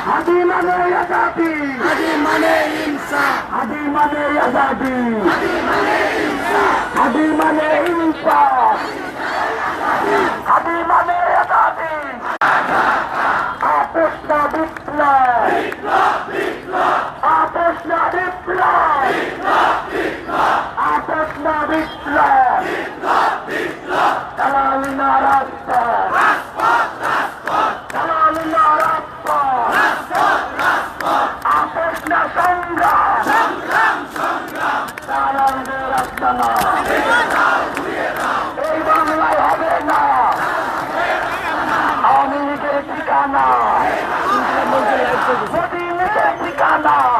আজাদি। আদি মানে ইনসাফ আদি মানে আজাদি। আদি মানে ইনসাফ আদি মানে আজাদি। আপোষ না বিপ্লব। আপোষ না বিপ্লব। আপোষ না বিপ্লব দালালি না রাজপথ দালালি না রাজপথ আপোষ না সংগ্রাম দালালদের রাস্তা না এই বাংলায় হবে না আওয়ামী লীগের ঠিকানা মোদী ঠিকানা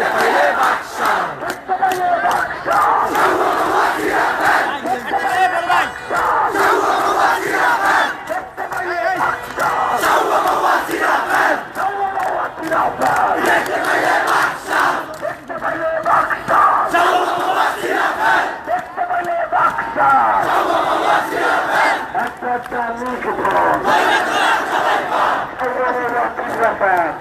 Mustafa.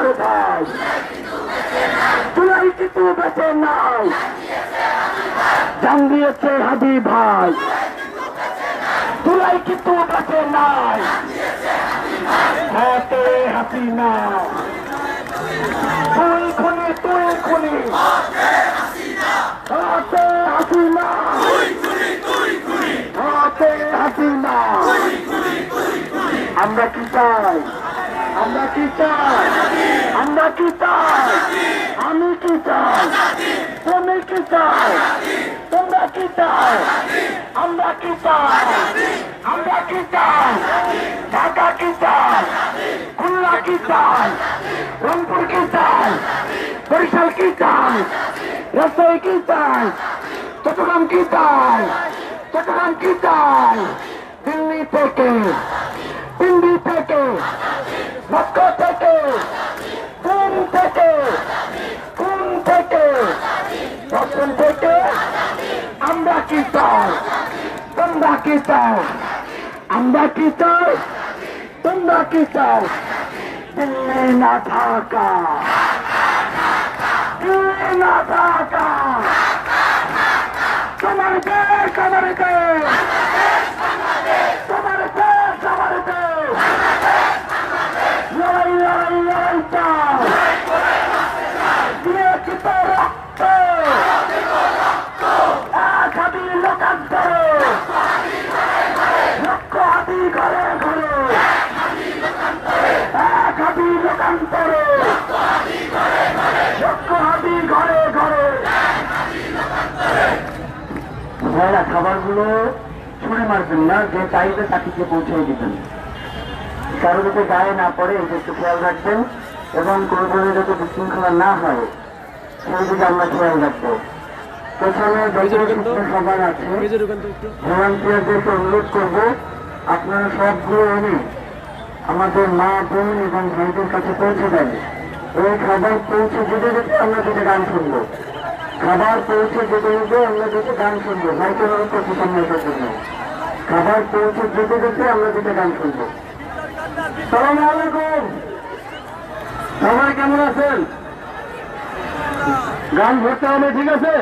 আমার ভাই জুলাই কিন্তু বেঁচে নাই জান হাবি ভাই জুলাই কিন্তু বেঁচে নাই হাতে হাসিনা তুই খুনি তুই খুনি হাতে হাতে হাসিনা আমরা কি চাই? আমরা কি চাই আমরা কি চাই আমি কি চাই তুমি কি চাই তোমরা কি চাই আমরা কি চাই আমরা কি চাই ঢাকা কি চাই খুলনা কি চাই রংপুর কি চাই বরিশাল কি চাই রাজশাহী কি চাই চট্টগ্রাম কি চাই চট্টগ্রাম কি চাই দিল্লি থেকে দিল্লি থেকে মস্কো থেকে কোন থেকে কোন থেকে দর্শন থেকে আমরা কি চাই? তোমরা কি চাও? আমরা কি কি না ঢাকা। না ঢাকা। তোমার দেশ আমার দেশ তোমার দেশ আমার দেশ লড়াই লড়াই লড়াই চাও দিয়েছি তো রক্ত এক হাতি লোকান্তরে লক্ষ হাতি ঘরে ঘরে এক হাতি ছুঁড়ে মারবেন না যে চাইবে তাকে পৌঁছে দিবেন। কারও যাতে গায়ে না পড়ে এটা একটু খেয়াল রাখবেন এবং কোনো ধরনের যাতে বিশৃঙ্খলা না হয় সেই দিকে আমরা খেয়াল রাখব। সুস্থ সবার আছে। ভলান্টিয়ারদেরকে অনুরোধ করব আপনারা সবগুলো এনে আমাদের মা বোন এবং ভাইদের কাছে পৌঁছে দেন। এই খাবার পৌঁছে যেতে যেতে আমরা যেতে গান শুনব। খাবার পৌঁছে যেতে যেতে আমরা যেতে গান শুনব। ভাইকে অনুরোধ করছি সম্মানের জন্য খাবার পৌঁছে যেতে যেতে আমরা যেতে গান শুনব। সালাম আলাইকুম। সবাই কেমন আছেন? গান ধরতে হবে, ঠিক আছে?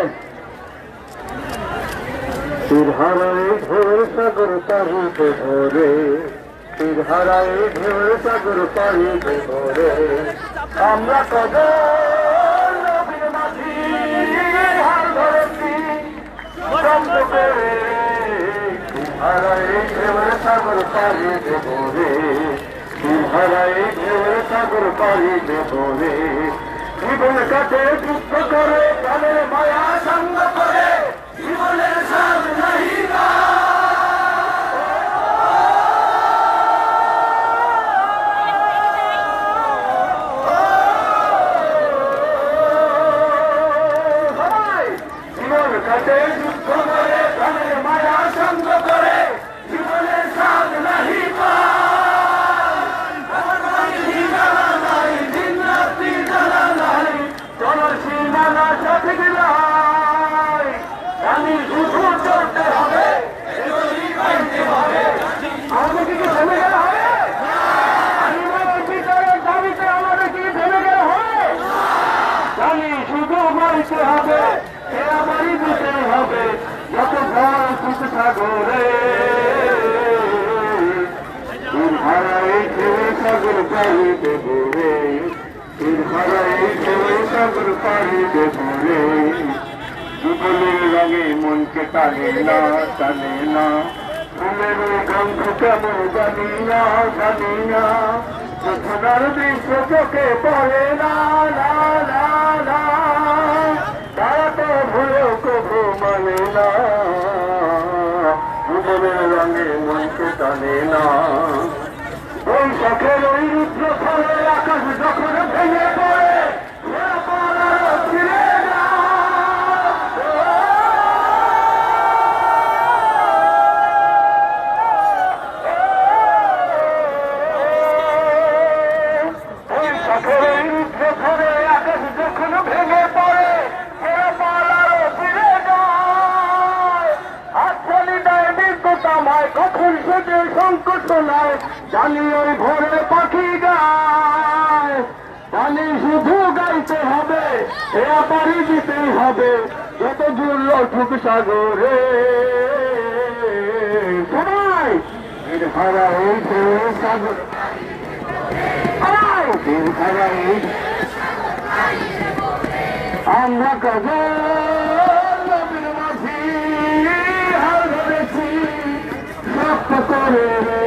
হারায় ঢেউ সাগর পাহিতে ভরে। তীর হারায় ঢেউ সাগর পাহিতে ভরে। আমরা কত শব্দ করে হারায় ঢেউ সাগর পাহিতে ভরে তীর হারায় ঢেউ সাগর পাহিতে ভরে জীবন কাটে যুদ্ধ করে তাদের মায়া সঙ্গ করে। জানি শুধু মারিতে হবে, এ আমারই দিতে হবে, যত জল সুখ সাগরে। সাগর ভরে হারাই খেয়ে সাগর ফুলের গন্ধ কেমন জানি না জানি না। চোখে পড়ে না। মনকে টানে না। ওই শখের ওই রুদ্র ফলে আকাশ যখন ভেঙে পড়ে পারি দিতেই হবে যত দূর লঠুক সাগরে। সবাই হারা সাগর। সবাই এর হারা আমরা কত নবীর মাঝি হাল ধরেছি শক্ত করে রে।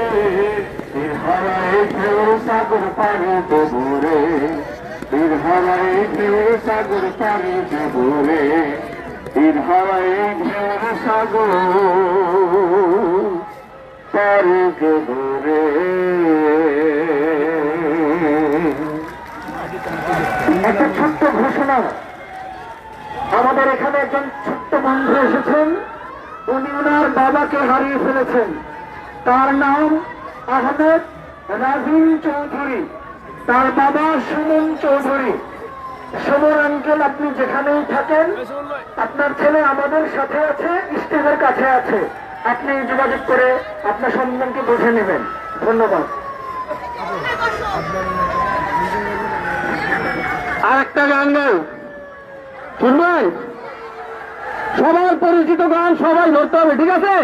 তীর হারায় ঢেউ সাগর পানিতে ভরে তীর হারায় ঢেউ সাগর পানিতে ভরে তীর হারায় ঢেউ সাগর পানিতে ভরে একটা ছোট্ট ঘোষণা। আমাদের এখানে একজন ছোট্ট বন্ধু এসেছেন। উনি ওনার বাবাকে হারিয়ে ফেলেছেন। তার নাম আহমেদ রাজিম চৌধুরী। তার বাবা সুমন চৌধুরী। সুমন আঙ্কেল আপনি যেখানেই থাকেন, আপনার ছেলে আমাদের সাথে আছে, স্টেজের কাছে আছে। আপনি যোগাযোগ করে আপনার সন্তানকে বুঝে নেবেন। ধন্যবাদ। আর একটা গান গাই শুনবেন? সবার পরিচিত গান সবাই ধরতে হবে, ঠিক আছে?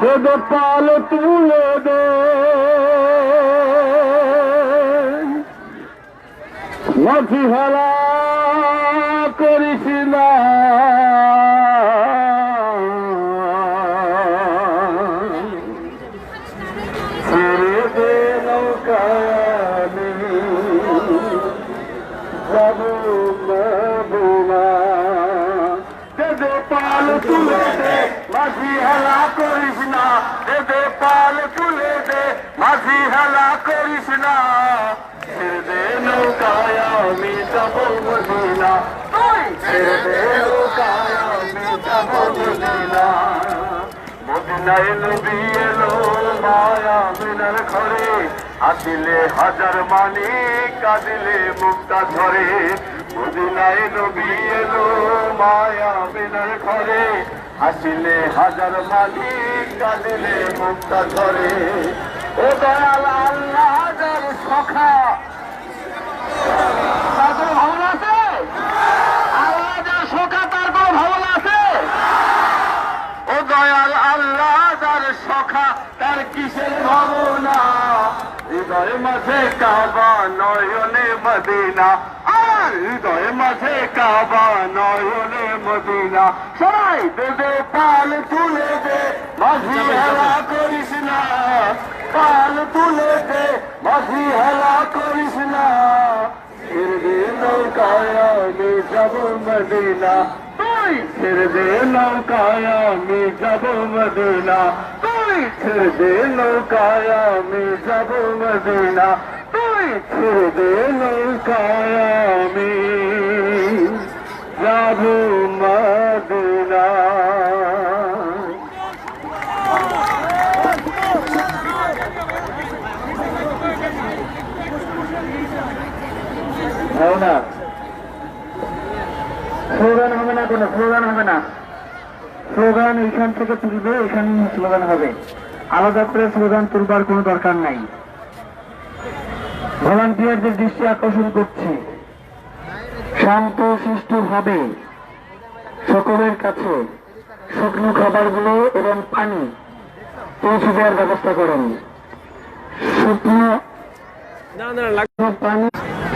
বেদ পাল তুলে দে। মাটি হেলা করিস না। পাল তুলে দে, মাঝি হেলা করিস না। দে পাল তুলে দে, মাঝি হেলা করিস না। নৌকায় আমি যাব মদিনা। ওই ছেড়ে দে নৌকায় আমি যাব মদিনা। মদিনায় নবী এলো মায়া মিনার ঘরে। আসিলে হাজার মানি কাঁদিলে মুক্তা ধরে মদিনায় নবী এলো মায়া মিনার ঘরে। আসিলে হাজার মানি কাঁদিলে মুক্তা ধরে ও দয়াল আল্লাহ সখা তার কোনো ভাবনা আছে আল্লাহ যার সখা তার কোনো ভাবনা আছে ও দয়াল আল্লাহ তার সখা তার কিসের ভাবনা? হৃদয় মাঝে কাবা নয়নে মদিনা। আর হৃদয় মাঝে কাবা নয়নে মদিনা। সবাই দেবে পাল তুলে দে মাঝি হেলা করিস না। পাল তুলে দে মাঝি হেলা করিস না। দে নৌকায়, আমি যাব মদিনা। তুই দে নৌকায়, আমি যাব মদিনা। ছেড়ে দে নৌকায় আমি যাব মদিনা। তুই ছেড়ে দে নৌকায় আমি যাব মদিনা। হয় না হবে না কোনো? স্লোগান হবে না। স্লোগান এইখান থেকে তুলবে এখানে স্লোগান হবে। আলাদা করে স্লোগান তুলবার কোনো দরকার নাই। ভলান্টিয়ারদের দৃষ্টি আকর্ষণ করছে। শান্ত, সুষ্ঠু ভাবে সকলের কাছে শুকনো খাবারগুলো এবং পানি পৌঁছে দেওয়ার ব্যবস্থা করেন। শুকনো পানি,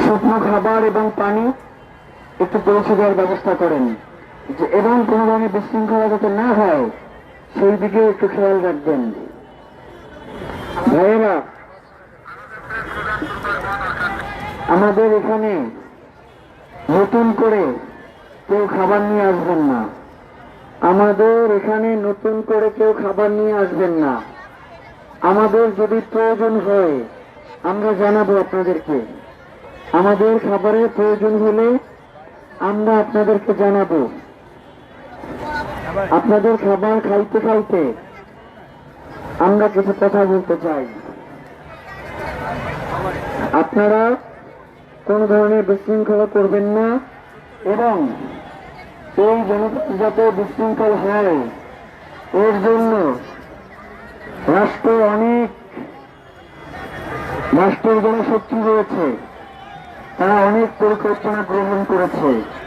শুকনো খাবার এবং পানি একটু পৌঁছে দেওয়ার ব্যবস্থা করেন। এবং কোনো ধরনের বিশৃঙ্খলা যাতে না হয়, সেই দিকে একটু খেয়াল রাখবেন। ভাইয়েরা, আমাদের এখানে নতুন করে কেউ খাবার নিয়ে আসবেন না। আমাদের এখানে নতুন করে কেউ খাবার নিয়ে আসবেন না। আমাদের যদি প্রয়োজন হয়, আমরা জানাব আপনাদেরকে। আমাদের খাবারের প্রয়োজন হলে আমরা আপনাদেরকে জানাব। আপনাদের খাবার খাইতে খাইতে আমরা কিছু কথা বলতে চাই। আপনারা কোন ধরনের বিশৃঙ্খলা করবেন না এবং এই জনতা যাতে বিশৃঙ্খল হয়। এর জন্য রাষ্ট্র অনেক রাষ্ট্রের জন্য শক্তি রয়েছে। তারা অনেক পরিকল্পনা গ্রহণ করেছে।